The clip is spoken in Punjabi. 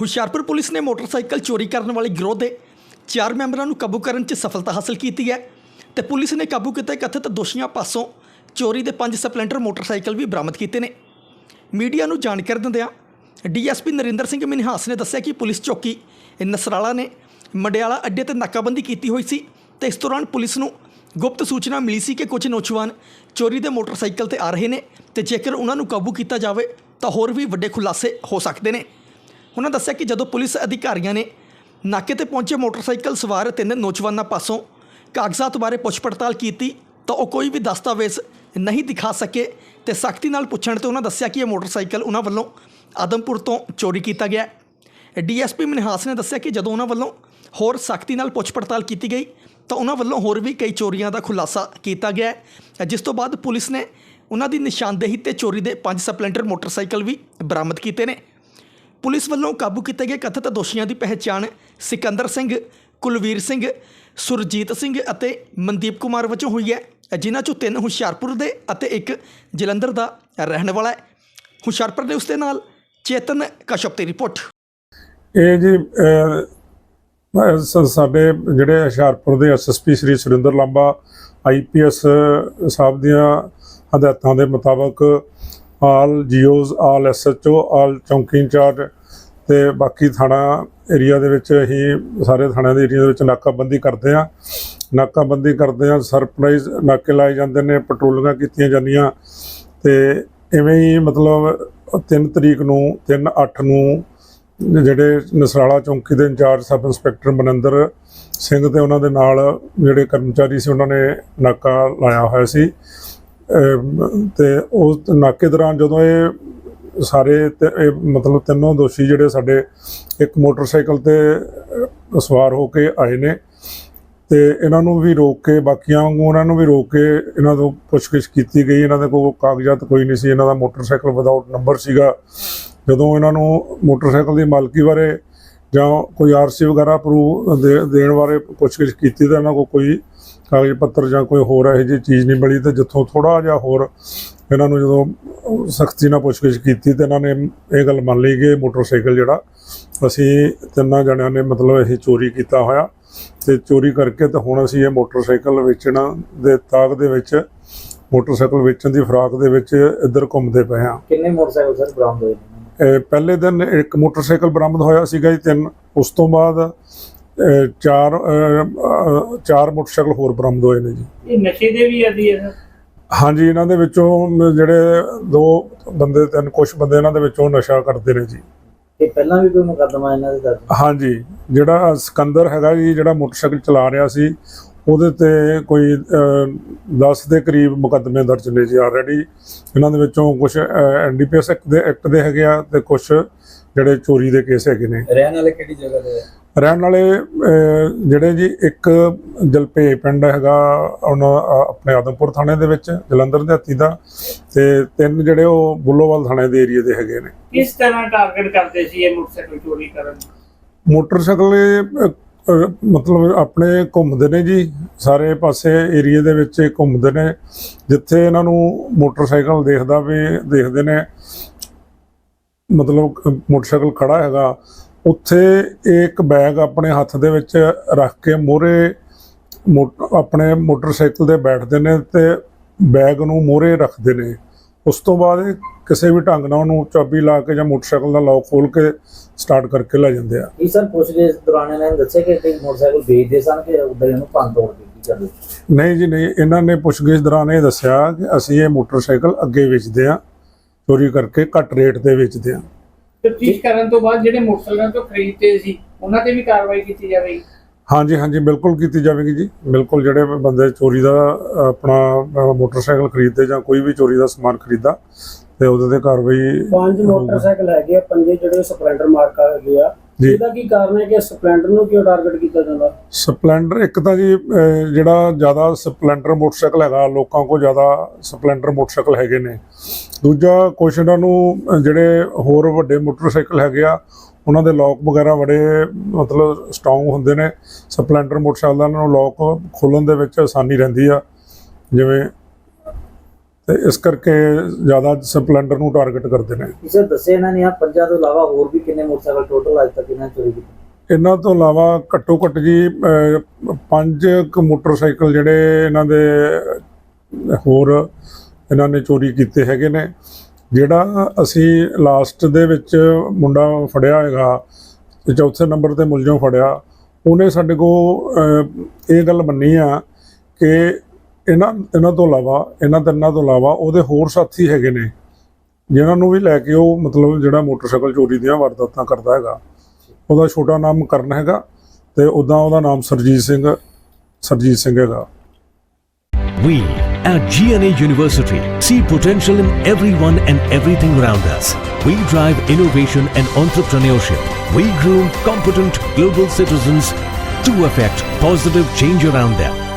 ਹੁਸ਼ਿਆਰਪੁਰ ਪੁਲਿਸ ਨੇ ਮੋਟਰਸਾਈਕਲ ਚੋਰੀ ਕਰਨ ਵਾਲੇ ਗਿਰੋਹ ਦੇ ਚਾਰ ਮੈਂਬਰਾਂ ਨੂੰ ਕਾਬੂ ਕਰਨ 'ਚ ਸਫਲਤਾ ਹਾਸਲ ਕੀਤੀ ਹੈ ਤੇ ਪੁਲਿਸ ਨੇ ਕਾਬੂ ਕੀਤੇ ਕਥਿਤ ਦੋਸ਼ੀਆਂ ਪਾਸੋਂ ਚੋਰੀ ਦੇ ਪੰਜ ਸਪਲੈਂਡਰ ਮੋਟਰਸਾਈਕਲ ਵੀ ਬਰਾਮਦ ਕੀਤੇ ਨੇ। ਮੀਡੀਆ ਨੂੰ ਜਾਣਕਾਰੀ ਦਿੰਦਿਆਂ ਡੀਐਸਪੀ ਨਰਿੰਦਰ ਸਿੰਘ ਮਿਨਹਾਸ ਨੇ ਦੱਸਿਆ ਕਿ ਪੁਲਿਸ ਚੌਕੀ ਨਸਰਾਲਾ ਨੇ ਮੰਡਿਆਲਾ ਅੱਡੇ ਤੇ ਨਾਕਾਬੰਦੀ ਕੀਤੀ ਹੋਈ ਸੀ ਤੇ ਇਸ ਦੌਰਾਨ ਪੁਲਿਸ ਨੂੰ ਗੁਪਤ ਸੂਚਨਾ ਮਿਲੀ ਸੀ ਕਿ ਕੁਝ ਨੌਜਵਾਨ ਚੋਰੀ ਦੇ ਮੋਟਰਸਾਈਕਲ ਤੇ ਆ ਰਹੇ ਨੇ ਤੇ ਜੇਕਰ ਉਹਨਾਂ ਨੂੰ ਕਾਬੂ ਕੀਤਾ ਜਾਵੇ ਤਾਂ ਹੋਰ ਵੀ ਵੱਡੇ ਖੁਲਾਸੇ ਹੋ ਸਕਦੇ ਨੇ। ਉਹਨਾਂ ਦੱਸਿਆ ਕਿ ਜਦੋਂ ਪੁਲਿਸ ਅਧਿਕਾਰੀਆਂ ਨੇ ਨਾਕੇ ਤੇ ਪਹੁੰਚੇ ਮੋਟਰਸਾਈਕਲ ਸਵਾਰ ਤਿੰਨ ਨੌਜਵਾਨਾਂ ਪਾਸੋਂ ਕਾਗਜ਼ਾਤ ਬਾਰੇ ਪੁੱਛ ਪੜਤਾਲ ਕੀਤੀ, ਤਾਂ ਉਹ ਕੋਈ ਵੀ ਦਸਤਾਵੇਜ਼ ਨਹੀਂ ਦਿਖਾ ਸਕੇ ਤੇ ਸਖਤੀ ਨਾਲ ਪੁੱਛਣ ਤੇ ਉਹਨਾਂ ਦੱਸਿਆ ਕਿ ਇਹ ਮੋਟਰਸਾਈਕਲ ਉਹਨਾਂ ਵੱਲੋਂ ਆਦਮਪੁਰ ਤੋਂ ਚੋਰੀ ਕੀਤਾ ਗਿਆ ਹੈ। ਡੀਐਸਪੀ ਮਨਹਾਸ ਨੇ ਦੱਸਿਆ ਕਿ ਜਦੋਂ ਉਹਨਾਂ ਵੱਲੋਂ ਹੋਰ ਸਖਤੀ ਨਾਲ ਪੁੱਛ ਪੜਤਾਲ ਕੀਤੀ ਗਈ, ਤਾਂ ਉਹਨਾਂ ਵੱਲੋਂ ਹੋਰ ਵੀ ਕਈ ਚੋਰੀਆਂ ਦਾ ਖੁਲਾਸਾ ਕੀਤਾ ਗਿਆ ਜਿਸ ਤੋਂ ਬਾਅਦ ਪੁਲਿਸ ਨੇ ਉਹਨਾਂ ਦੀ ਨਿਸ਼ਾਨਦੇਹੀ ਤੇ ਚੋਰੀ ਦੇ ਪੰਜ ਸਪਲੈਂਡਰ ਮੋਟਰਸਾਈਕਲ ਵੀ ਬਰਾਮਦ ਕੀਤੇ ਨੇ। ਪੁਲਿਸ ਵੱਲੋਂ ਕਾਬੂ ਕੀਤੇ ਗਏ ਕਥਿਤ ਦੋਸ਼ੀਆਂ ਦੀ ਪਹਿਚਾਣ ਸਿਕੰਦਰ ਸਿੰਘ ਕੁਲਵੀਰ ਸਿੰਘ ਸੁਰਜੀਤ ਸਿੰਘ ਅਤੇ ਮਨਦੀਪ ਕੁਮਾਰ ਵਜੋਂ ਹੋਈ ਹੈ। ਜਿਨ੍ਹਾਂ ਚੋਂ ਤਿੰਨ ਹੁਸ਼ਿਆਰਪੁਰ ਦੇ ਅਤੇ ਇੱਕ ਜਲੰਧਰ ਦਾ ਰਹਿਣ ਵਾਲਾ ਹੈ। ਹੁਸ਼ਿਆਰਪੁਰ ਦੇ ਉਸ ਦੇ ਨਾਲ ਚੇਤਨ ਕਸ਼ਪ ਦੀ ਰਿਪੋਰਟ। ਇਹ ਜੀ ਅਹ, ਸ- ਸਾਡੇ ਜਿਹੜੇ ਹੁਸ਼ਿਆਰਪੁਰ ਦੇ ਐਸਐਸਪੀ ਸ੍ਰੀ ਸੁਰਿੰਦਰ ਲਾਂਬਾ ਆਈਪੀਐਸ ਸਾਹਿਬ ਦੀਆਂ ਹਦਾਇਤਾਂ ਦੇ ਮੁਤਾਬਕ ਆਲ ਜੀਓਜ਼, ਆਲ ਐਸਐਚਓ, ਆਲ ਚੌਂਕੀ ਇੰਚਾਰਜ ਤੇ ਬਾਕੀ ਥਾਣਾ ਏਰੀਆ ਦੇ ਵਿੱਚ ਅਸੀਂ ਸਾਰੇ ਥਾਣਿਆਂ ਦੇ ਏਰੀਆ ਦੇ ਵਿੱਚ ਨਾਕਾਬੰਦੀ ਕਰਦੇ ਆ ਨਾਕਾਬੰਦੀ ਕਰਦੇ ਆ ਸਰਪ੍ਰਾਈਜ਼ ਨਾਕੇ ਲਾਏ ਜਾਂਦੇ ਨੇ ਪੈਟਰੋਲਿੰਗਾਂ ਕੀਤੀਆਂ ਜਾਂਦੀਆਂ ਤੇ ਇਵੇਂ ਹੀ ਮਤਲਬ 3 ਤਰੀਕ ਨੂੰ 3 8 ਨੂੰ ਜਿਹੜੇ ਨਸਰਾਲਾ ਚੌਂਕੀ ਦੇ incharge sub inspector Maninder Singh ਤੇ ਉਹਨਾਂ ਦੇ ਨਾਲ ਜਿਹੜੇ ਕਰਮਚਾਰੀ ਸੀ, ਉਹਨਾਂ ਨੇ ਨਾਕਾ ਲਾਇਆ ਹੋਇਆ ਸੀ। ਤੇ ਉਸ ਨਾਕੇ ਦੌਰਾਨ ਜਦੋਂ ਇਹ ਸਾਰੇ ਇਹ ਮਤਲਬ ਤਿੰਨੋਂ ਦੋਸ਼ੀ ਜਿਹੜੇ ਸਾਡੇ ਇੱਕ ਮੋਟਰਸਾਈਕਲ ਤੇ ਸਵਾਰ ਹੋ ਕੇ ਆਏ ਨੇ ਤੇ ਇਹਨਾਂ ਨੂੰ ਵੀ ਰੋਕ ਕੇ ਬਾਕੀਆਂ ਵਾਂਗੂ ਉਹਨਾਂ ਨੂੰ ਵੀ ਰੋਕ ਕੇ ਇਹਨਾਂ ਤੋਂ ਪੁੱਛਗਿੱਛ ਕੀਤੀ ਗਈ। ਇਹਨਾਂ ਦੇ ਕੋਲ ਕਾਗਜ਼ਾਤ ਕੋਈ ਨਹੀਂ ਸੀ। ਇਹਨਾਂ ਦਾ ਮੋਟਰਸਾਈਕਲ ਵਿਦਆਊਟ ਨੰਬਰ ਸੀਗਾ। ਜਦੋਂ ਇਹਨਾਂ ਨੂੰ ਮੋਟਰਸਾਈਕਲ ਦੀ ਮਾਲਕੀ ਬਾਰੇ ਜਾਂ ਕੋਈ ਆਰਸੀ ਵਗੈਰਾ ਪ੍ਰੂਫ ਦੇਣ ਬਾਰੇ ਪੁੱਛਗਿੱਛ ਕੀਤੀ ਤਾਂ ਇਹਨਾਂ ਕੋਲ ਕੋਈ ਕਾਗਜ਼ ਪੱਤਰ ਜਾਂ ਕੋਈ ਹੋਰ ਇਹੋ ਜਿਹੀ ਚੀਜ਼ ਨਹੀਂ ਮਿਲੀ ਤੇ ਜਿੱਥੋਂ ਥੋੜਾ ਜਿਹਾ ਹੋਰ ਇਹਨਾਂ ਨੂੰ ਜਦੋਂ ਸਖਤੀ ਨਾਲ ਪੁੱਛਗਿੱਛ ਕੀਤੀ ਤੇ ਇਹਨਾਂ ਨੇ ਇਹ ਗੱਲ ਮੰਨ ਲਈ ਕਿ ਮੋਟਰਸਾਈਕਲ ਜਿਹੜਾ ਅਸੀਂ ਤਿੰਨਾਂ ਜਣਿਆਂ ਨੇ ਮਤਲਬ ਇਹ ਚੋਰੀ ਕੀਤਾ ਹੋਇਆ ਤੇ ਚੋਰੀ ਕਰਕੇ ਤੇ ਹੁਣ ਅਸੀਂ ਇਹ ਮੋਟਰਸਾਈਕਲ ਵੇਚਣ ਦੇ ਤਾਕ ਦੇ ਵਿੱਚ ਮੋਟਰਸਾਈਕਲ ਵੇਚਣ ਦੀ ਫਰਾਕ ਦੇ ਵਿੱਚ ਇੱਧਰ ਘੁੰਮਦੇ ਪਏ ਹਾਂ। ਕਿੰਨੇ ਮੋਟਰਸਾਈਕਲ ਸਰ ਬਰਾਮਦ ਹੋਏ ਪਹਿਲੇ ਦਿਨ ਇੱਕ ਮੋਟਰਸਾਈਕਲ ਬਰਾਮਦ ਹੋਇਆ ਸੀਗਾ ਜੀ ਤਿੰਨ ਉਸ ਤੋਂ ਬਾਅਦ ਚਾਰ ਚਾਰ ਮੋਟਰਸਾਈਕਲ ਹੋਰ ਬਰਾਮਦ ਹੋਏ ਨੇ ਜੀ। ਇਹ ਨਸ਼ੇ ਦੇ ਵੀ ਆਦੀ ਹੈ ਹਾਂਜੀ ਇਹਨਾਂ ਦੇ ਵਿੱਚੋਂ ਜਿਹੜੇ ਦੋ ਬੰਦੇ ਤਿੰਨ ਕੁਝ ਬੰਦੇ ਇਹਨਾਂ ਦੇ ਵਿੱਚੋਂ ਨਸ਼ਾ ਕਰਦੇ ਨੇ ਜੀ। ਤੇ ਪਹਿਲਾਂ ਵੀ ਕੋਈ ਮੁਕੱਦਮਾ ਇਹਨਾਂ ਦੇ ਦਰਜ? ਹਾਂਜੀ ਜਿਹੜਾ ਸਿਕੰਦਰ ਹੈਗਾ ਜੀ ਜਿਹੜਾ ਮੋਟਰਸਾਈਕਲ ਚਲਾ ਰਿਹਾ ਸੀ ਉਹਦੇ ਤੇ ਕੋਈ 10 ਦੇ ਕਰੀਬ ਮੁਕੱਦਮੇ ਦਰਜ ਨੇ ਜੀ ਆਲਰੇਡੀ ਇਹਨਾਂ ਦੇ ਵਿੱਚੋਂ ਕੁਝ ਐਨਡੀਪੀਐਸ ਐਕਟ ਦੇ ਐਕਟ ਦੇ ਹੈਗੇ ਆ ਤੇ ਕੁਝ ਜਿਹੜੇ ਚੋਰੀ ਦੇ ਕੇਸ ਹੈਗੇ ਨੇ। ਰਹਿਣ ਵਾਲੇ ਕਿਹੜੀ ਜਗ੍ਹਾ ਦੇ ਰਹਿਣ ਵਾਲੇ ਜਿਹੜੇ ਜੀ ਇੱਕ ਜਲਪੇ ਪਿੰਡ ਹੈਗਾ ਉਹਨਾਂ ਆਪਣੇ ਆਦਮਪੁਰ ਥਾਣੇ ਦੇ ਵਿੱਚ ਜਲੰਧਰ ਦੇ ਹੱਤੀ ਦਾ ਤੇ ਤਿੰਨ ਜਿਹੜੇ ਉਹ ਬੁੱਲੋਵਾਲ ਥਾਣੇ ਦੇ ਏਰੀਆ ਦੇ ਹੈਗੇ ਨੇ। ਕਿਸ ਤਰ੍ਹਾਂ ਟਾਰਗੇਟ ਕਰਦੇ ਸੀ ਇਹ ਮੋਟਰਸਾਈਕਲ ਚੋਰੀ ਕਰਨ? ਮੋਟਰਸਾਈਕਲ ਮਤਲਬ ਆਪਣੇ ਘੁੰਮਦੇ ਨੇ ਜੀ ਸਾਰੇ ਪਾਸੇ ਏਰੀਆ ਦੇ ਵਿੱਚ ਘੁੰਮਦੇ ਨੇ ਜਿੱਥੇ ਇਹਨਾਂ ਨੂੰ ਮੋਟਰਸਾਈਕਲ ਦੇਖਦਾ ਵੀ ਦੇਖਦੇ ਨੇ। ਮਤਲਬ ਮੋਟਰਸਾਈਕਲ ਖੜਾ ਹੈਗਾ ਉੱਥੇ ਇੱਕ ਬੈਗ ਆਪਣੇ ਹੱਥ ਦੇ ਵਿੱਚ ਰੱਖ ਕੇ ਮੋਰੇ ਆਪਣੇ ਮੋਟਰਸਾਈਕਲ ਤੇ ਬੈਠਦੇ ਨੇ ਤੇ ਬੈਗ ਨੂੰ ਮੋਰੇ ਰੱਖਦੇ ਨੇ। ਉਸ ਤੋਂ ਬਾਅਦ ਕਿਸੇ ਵੀ ਢੰਗ ਨਾਲ ਉਹਨੂੰ ਚਾਬੀ ਲਾ ਕੇ ਜਾਂ ਮੋਟਰਸਾਈਕਲ ਦਾ ਲੌਕ ਖੋਲ ਕੇ ਸਟਾਰਟ ਕਰਕੇ ਲੈ ਜਾਂਦੇ ਆ। ਇਹ ਸਰ ਪੁੱਛਦੇ ਦੌਰਾਨ ਇਹਨਾਂ ਨੇ ਦੱਸਿਆ ਕਿ ਇਹ ਮੋਟਰਸਾਈਕਲ ਵੇਚਦੇ ਸਨ ਕਿ ਉਦਾਂ ਹੀ ਉਹਨੂੰ ਭੰਨ ਤੋੜ ਦਿੱਤੀ ਜਾਂਦੀ ਨਹੀਂ ਜੀ ਨਹੀਂ। ਇਹਨਾਂ ਨੇ ਪੁੱਛਗਿੱਛ ਦੌਰਾਨ ਇਹ ਦੱਸਿਆ ਕਿ ਅਸੀਂ ਇਹ ਮੋਟਰਸਾਈਕਲ ਅੱਗੇ ਵੇਚਦੇ ਆ ਚੋਰੀ ਕਰਕੇ ਘੱਟ ਰੇਟ ਤੇ ਵੇਚਦੇ ਆ। ਤਫਤੀਸ਼ ਕਰਨ ਤੋਂ ਬਾਅਦ ਜਿਹੜੇ ਮੋਟਰਸਾਈਕਲਾਂ ਤੋਂ ਖਰੀਦਦੇ ਸੀ ਉਹਨਾਂ ਤੇ ਵੀ ਕਾਰਵਾਈ ਕੀਤੀ ਜਾਵੇਗੀ? ਹਾਂਜੀ ਹਾਂਜੀ ਬਿਲਕੁਲ ਕੀਤੀ ਜਾਵੇਗੀ ਜੀ। ਬਿਲਕੁਲ ਜਿਹੜੇ ਬੰਦੇ ਚੋਰੀ ਦਾ ਆਪਣਾ ਮੋਟਰਸਾਈਕਲ ਖਰੀਦਦੇ ਜਾਂ ਕੋਈ ਵੀ ਚੋਰੀ ਦਾ ਸਮਾਨ ਖਰੀਦਾ ਤੇ ਉਹਦੇ ਤੇ ਕਾਰਵਾਈ ਪੰਜ ਮੋਟਰਸਾਈਕਲ ਹੈਗੇ ਆ ਪੰਜੇ ਜਿਹੜੇ ਸਪਲੈਂਡਰ ਮਾਰਕਾ ਹੈਗੇ ਆ। ਜੀ। ਇਹਦਾ ਕੀ ਕਾਰਨ ਹੈ ਕਿ ਸਪਲੈਂਡਰ ਨੂੰ ਕਿਉਂ ਟਾਰਗੇਟ ਕੀਤਾ ਜਾਂਦਾ? ਸਪਲੈਂਡਰ ਇੱਕ ਤਾਂ ਜੀ ਅਹ, ਜਿਹੜਾ ਜ਼ਿਆਦਾ ਸਪਲੈਂਡਰ ਮੋਟਰਸਾਈਕਲ ਹੈਗਾ ਲੋਕਾਂ ਕੋਲ ਜ਼ਿਆਦਾ ਸਪਲੈਂਡਰ ਮੋਟਰਸਾਈਕਲ ਹੈਗੇ ਨੇ। ਦੂਜਾ ਕੁਛ ਇਹਨਾਂ ਨੂੰ ਅਹ, ਜਿਹੜੇ ਹੋਰ ਵੱਡੇ ਮੋਟਰਸਾਈਕਲ ਹੈਗੇ ਆ ਉਹਨਾਂ ਦੇ ਲੋਕ ਵਗੈਰਾ ਬੜੇ ਮਤਲਬ ਸਟਰੋਂਗ ਹੁੰਦੇ ਨੇ। ਸਪਲੈਂਡਰ ਮੋਟਰਸਾਈਕਲ ਦਾ ਇਹਨਾਂ ਨੂੰ ਲੋਕ ਖੋਲਣ ਦੇ ਵਿੱਚ ਆਸਾਨੀ ਰਹਿੰਦੀ ਆ। ਜਿਵੇਂ ਤੇ ਇਸ ਕਰਕੇ ਜ਼ਿਆਦਾ ਸਪਲੈਂਡਰ ਨੂੰ ਟਾਰਗੇਟ ਕਰਦੇ ਨੇ। ਕਿਸੇ ਦੱਸੇ ਇਹਨਾਂ ਨੇ ਆ ਪੰਜਾਂ ਤੋਂ ਇਲਾਵਾ ਹੋਰ ਵੀ ਕਿੰਨੇ ਮੋਟਰਸਾਈਕਲ ਟੋਟਲ ਅੱਜ ਤੱਕ ਇਹਨਾਂ ਚੋਰੀ ਕੀਤੇ? ਇਹਨਾਂ ਤੋਂ ਇਲਾਵਾ ਘੱਟੋ ਘੱਟ ਜੀ ਪੰਜ ਕੁ ਮੋਟਰਸਾਈਕਲ ਜਿਹੜੇ ਇਹਨਾਂ ਦੇ ਹੋਰ ਇਹਨਾਂ ਨੇ ਚੋਰੀ ਕੀਤੇ ਹੈਗੇ ਨੇ। ਜਿਹੜਾ ਅਸੀਂ ਲਾਸਟ ਦੇ ਵਿੱਚ ਮੁੰਡਾ ਫੜਿਆ ਹੈਗਾ ਤੇ ਚੌਥੇ ਨੰਬਰ ਤੇ ਮੁਲਜ਼ਮ ਫੜਿਆ ਉਹਨੇ ਸਾਡੇ ਕੋਲ ਅਹ, ਇਹ ਗੱਲ ਮੰਨੀ ਆ ਕਿ ਇਹਨਾਂ ਇਹਨਾਂ ਤੋਂ ਇਲਾਵਾ ਇਹਨਾਂ ਤਿੰਨਾਂ ਤੋਂ ਇਲਾਵਾ ਉਹਦੇ ਹੋਰ ਸਾਥੀ ਹੈਗੇ ਨੇ ਜਿਨ੍ਹਾਂ ਨੂੰ ਵੀ ਲੈ ਕੇ ਉਹ ਮਤਲਬ ਜਿਹੜਾ ਮੋਟਰਸਾਈਕਲ ਚੋਰੀ ਦੀਆਂ ਵਾਰਦਾਤਾਂ ਕਰਦਾ ਹੈਗਾ ਉਹਦਾ ਛੋਟਾ ਨਾਮ ਕਰਨ ਹੈਗਾ ਤੇ ਉਦਾਂ ਉਹਦਾ ਨਾਮ ਸਰਜੀਤ ਸਿੰਘ ਸਰਜੀਤ ਸਿੰਘ ਹੈਗਾ We at GNA University see potential in everyone and everything around us. We drive innovation and entrepreneurship. We groom competent global citizens to affect positive change around them.